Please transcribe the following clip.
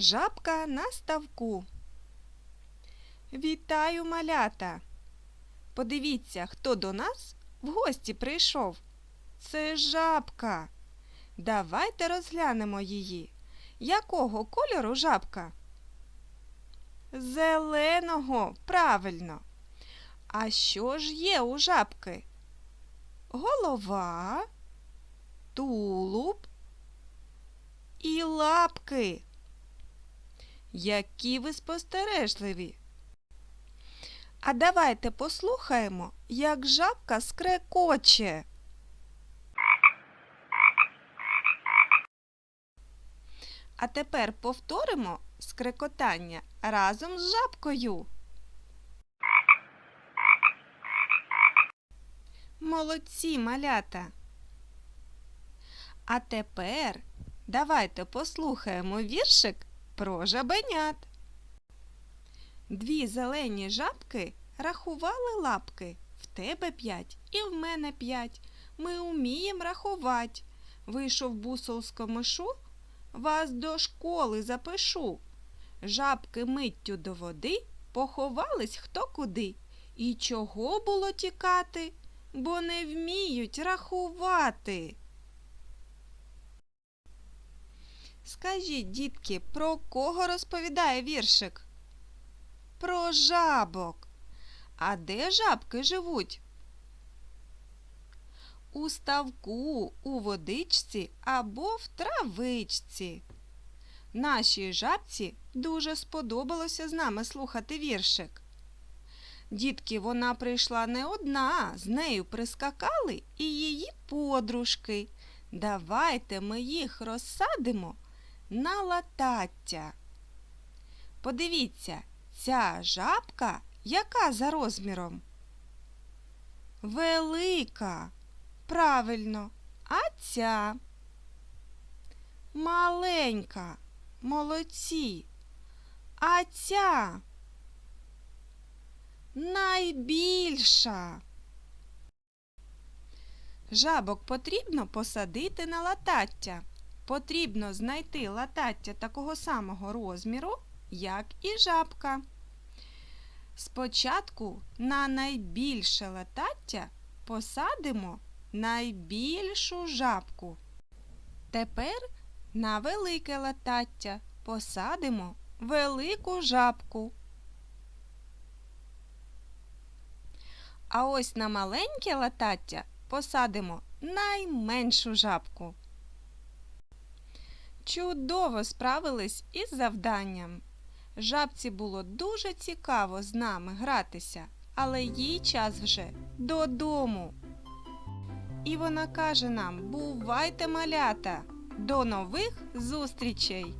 Жабка на ставку. Вітаю, малята! Подивіться, хто до нас в гості прийшов. Це жабка. Давайте розглянемо її. Якого кольору жабка? Зеленого, правильно. А що ж є у жабки? Голова, тулуб і лапки. Які ви спостережливі. А давайте послухаємо, як жабка скрекоче. А тепер повторимо скрекотання разом з жабкою. Молодці, малята. А тепер давайте послухаємо віршик про жабенят. Дві зелені жабки рахували лапки. В тебе п'ять і в мене п'ять. Ми умієм рахувати. Вийшов бусол з комишу, вас до школи запишу. Жабки миттю до води поховались хто куди. І чого було тікати, бо не вміють рахувати. Скажіть, дітки, про кого розповідає віршик? Про жабок. А де жабки живуть? У ставку, у водичці або в травичці. Нашій жабці дуже сподобалося з нами слухати віршик. Дітки, вона прийшла не одна, з нею прискакали і її подружки. Давайте ми їх розсадимо на латаття. Подивіться, ця жабка яка за розміром? Велика. Правильно. А ця маленька. Молодці. А ця найбільша. Жабок потрібно посадити на латаття. Потрібно знайти латаття такого самого розміру, як і жабка. Спочатку на найбільше латаття посадимо найбільшу жабку. Тепер на велике латаття посадимо велику жабку. А ось на маленьке латаття посадимо найменшу жабку. Чудово справились із завданням. Жабці було дуже цікаво з нами гратися, але їй час вже додому. І вона каже нам: бувайте, малята! До нових зустрічей!